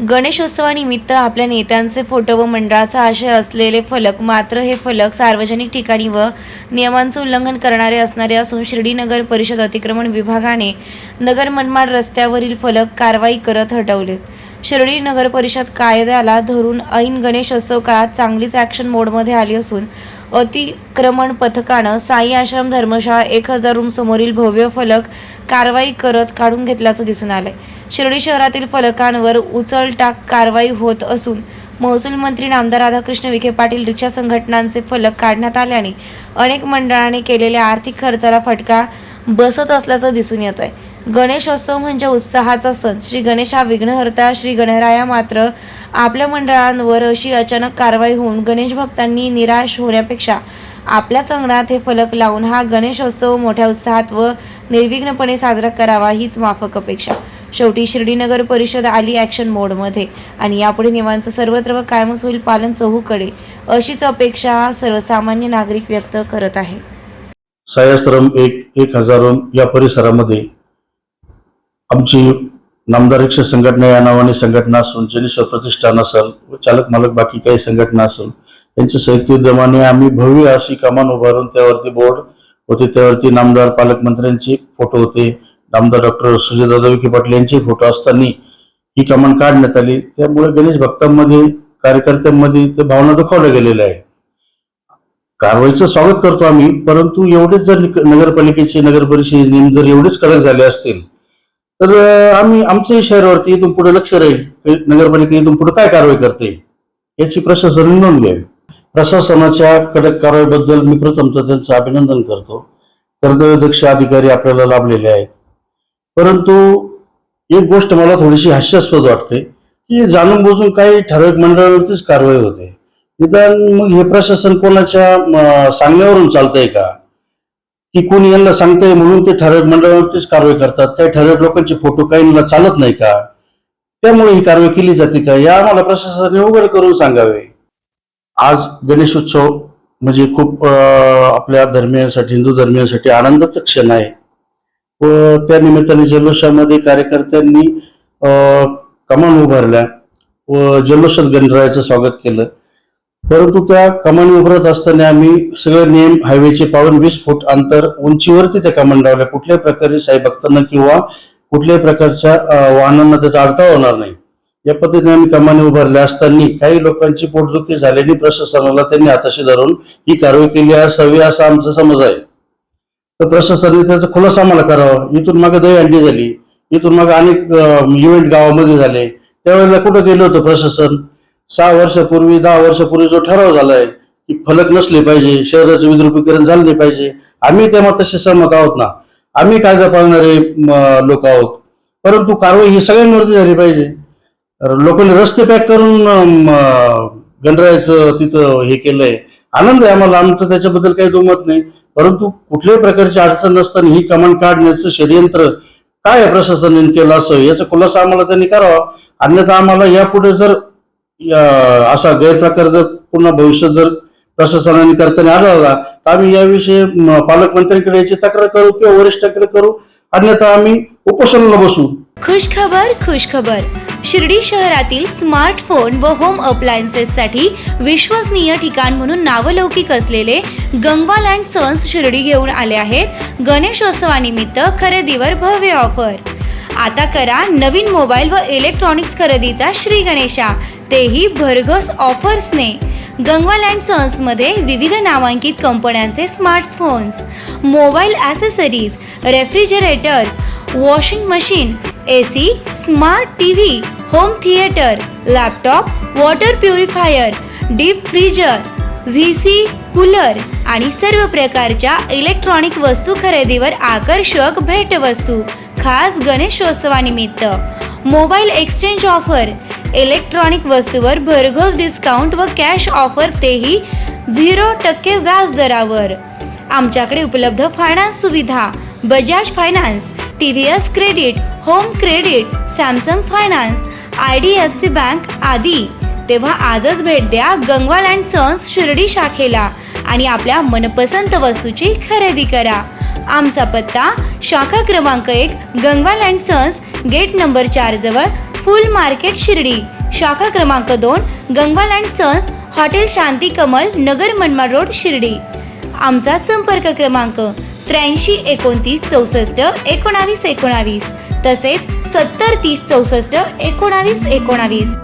गणेशोत्सवानिमित्त आपल्या नेत्यांचे फोटो व मंडळाचा आशय असलेले फलक मात्र हे फलक सार्वजनिक ठिकाणी व नियमांचं उल्लंघन करणारे असणारे असून शिर्डी नगर परिषद अतिक्रमण विभागाने नगर मनमाड रस्त्यावरील फलक कारवाई करत हटवलेत शिर्डी नगर परिषद कायद्याला धरून ऐन गणेशोत्सव काळात चांगलीच ॲक्शन मोडमध्ये आली असून अतिक्रमण पथकानं साई आश्रम धर्मशाळा एक हजार रूम समोरील भव्य फलक कारवाई करत काढून घेतल्याचं दिसून आलंय. शिर्डी शहरातील फलकांवर उचलटाक कारवाई होत असून महसूल मंत्री नामदार राधाकृष्ण विखे पाटील रिक्षा संघटनांचे फलक काढण्यात आल्याने अनेक मंडळांनी केलेल्या आर्थिक खर्चाला फटका बसत असल्याचं दिसून येत आहे गणेशोत्सव म्हणजे उत्साहाचा सण. श्री गणेश हा विघ्नहर्ता श्री गणराया मात्र आपल्या मंडळांवर अशी अचानक कारवाई होऊन गणेश भक्तांनी निराश होण्यापेक्षा आपल्याच अंगणात हे फलक लावून हा गणेशोत्सव मोठ्या उत्साहात व निर्विघ्नपणे साजरा करावा हीच माफक अपेक्षा. शेवटी शिर्डीनगर परिषद आली ॲक्शन मोडमध्ये आणि यापुढे नियमांचं सर्वत्र व कायमच होईल पालन चहूकडे अशीच अपेक्षा सर्वसामान्य नागरिक व्यक्त करत आहे सायाश्रम एक एक हजारोन या परिसरामध्ये आमची नामदार रिक्षा संघटना या नावाने संघटना असून जनेश्वर प्रतिष्ठान असेल व चालक मालक बाकी काही संघटना असेल त्यांच्या संयुक्त उद्यमाने आम्ही भव्य अशी कमान उभारून त्यावरती बोर्ड होते त्यावरती नामदार पालकमंत्र्यांचे फोटो होते नामदार डॉक्टर सुजयदादा विखे पाटील यांचे फोटो असताना ही कमान काढण्यात आली. त्यामुळे गणेश भक्तांमध्ये कार्यकर्त्यांमध्ये ते भावना दुखावल्या गेलेल्या आहे कारवाईचं स्वागत करतो आम्ही परंतु एवढेच जर नगरपालिकेचे नगर परिषद नियम जर एवढेच कडक झाले असतील तर आम्ही आमच्याही शहरावरती इथून पुढे लक्ष राहील. नगरपालिका इथून पुढे काय कारवाई करते याची प्रशासनाने नोंद घ्यावी. प्रशासनाच्या कडक कारवाईबद्दल मी प्रथमतः त्यांचं अभिनंदन करतो. कर्तव्यदक्ष अधिकारी आपल्याला लाभलेले आहेत. परंतु एक गोष्ट मला थोडीशी हास्यास्पद वाटते की जाणून बुजून काही ठराविक मंडळावरतीच कारवाई होते. निदान मग हे प्रशासन कोणाच्या सांगण्यावरून चालतंय का? की कोणी यांना सांगतंय म्हणून ते ठराविक मंडळावरतीच कारवाई करतात. काही ठराविक लोकांचे फोटो काहींना चालत नाही का? त्यामुळे ही कारवाई केली जाते का? या आम्हाला प्रशासनाने उघड करून सांगावे. आज गणेशोत्सव म्हणजे खूप आपल्या धर्मियांसाठी हिंदू धर्मियांसाठी आनंदाचं क्षण आहे. व त्या निमित्ताने जल्लोषामध्ये कार्यकर्त्यांनी कमान उभारल्या व जल्लोषात गणरायाचं स्वागत केलं. परंतु त्या कमानी उभारत असताना आम्ही सगळे नियम हायवेचे पाळून वीस फूट अंतर उंचीवरती त्या कमान लावल्या कुठल्याही प्रकारे साई भक्तांना किंवा कुठल्याही प्रकारच्या वाहनांना त्याचा अडथळा होणार नाही. या पद्धतीने आम्ही कमानी उभारल्या असताना काही लोकांची पोटदुखी झाल्याने प्रशासनाला त्यांनी हाताशी धरून ही कारवाई केली असावी असा आमचा समज आहे. तर प्रशासनाने त्याचा खुलासा आम्हाला करावा. इथून मागे दहीहंडी झाली. इथून मागे अनेक इव्हेंट गावामध्ये झाले. त्यावेळेला कुठं गेलं होतं प्रशासन? सहा वर्षापूर्वी दहा वर्षापूर्वी जो ठराव झालाय की फलक नसले पाहिजे शहराचं विद्रुपीकरण झालं नाही पाहिजे आम्ही त्या मताशी सहमत आहोत ना. आम्ही कायदा पाळणारे लोक आहोत. परंतु कारवाई ही सगळ्यांवरती झाली पाहिजे. लोकांनी रस्ते पॅक करून अं, गणरायाचं तिथं हे केलंय. आनंद आहे आम्हाला आमचं त्याच्याबद्दल काही दुमत नाही. परंतु कुठल्याही प्रकारची अडचण नसताना ही कमान काढण्याचं षडयंत्र काय प्रशासनाने केलं असं याचा खुलासा आम्हाला त्यांनी करावा. अन्यथा आम्हाला यापुढे जर असा गैरप्रकार जर पुन्हा भविष्यात जर प्रशासनाने करताना आढळला तर आम्ही याविषयी पालकमंत्र्यांकडे याची तक्रार करू किंवा वरिष्ठांकडे करू. अन्यथा आम्ही उपोषणाला बसू. खुशखबर खुशखबर. शिर्डी शहरातील स्मार्टफोन व होम अप्लायन्सेससाठी विश्वसनीय ठिकाण म्हणून नावलौकिक असलेले गंगवाल अँड सन्स शिर्डी घेऊन आले आहेत. गणेशोत्सवानिमित्त खरेदीवर भव्य ऑफर. आता करा नवीन मोबाईल व इलेक्ट्रॉनिक्स खरेदीचा श्री गणेशा. तेही भरघोस ऑफर्सने गंगवाल अँड सन्समध्ये विविध नामांकित कंपन्यांचे smartphones mobile accessories refrigerators washing machine A C smart T V home theatre laptop water purifier deep freezer V C cooler आणि सर्व प्रकारच्या इलेक्ट्रॉनिक वस्तू खरेदीवर आकर्षक भेटवस्तू खास गणेशोत्सवानिमित्त. मोबाईल एक्सचेंज ऑफर इलेक्ट्रॉनिक वस्तूवर भरघोस डिस्काउंट व कॅश ऑफर तेही झिरो टक्के व्याज दरावर. आमच्याकडे उपलब्ध फायनान्स सुविधा Bajaj finance T V S credit home credit Samsung finance I D F C bank आदी. तेव्हा आजच भेट द्या गंगवाल अँड सन्स शिर्डी शाखेला आणि आपल्या मनपसंत वस्तूची खरेदी करा. आमचा पत्ता शाखा क्रमांक एक Gangwal and sons gate number चार जवळ फुल मार्केट शिर्डी. शाखा क्रमांक दोन Gangwal and sons hotel Shanti Kamal Nagar Manmad road Shirdi. आमचा संपर्क क्रमांक त्र्याऐंशी एकोणतीस चौसष्ट एकोणावीस एकोणावीस तसेच सत्तर तीस चौसष्ट एकोणावीस एकोणावीस.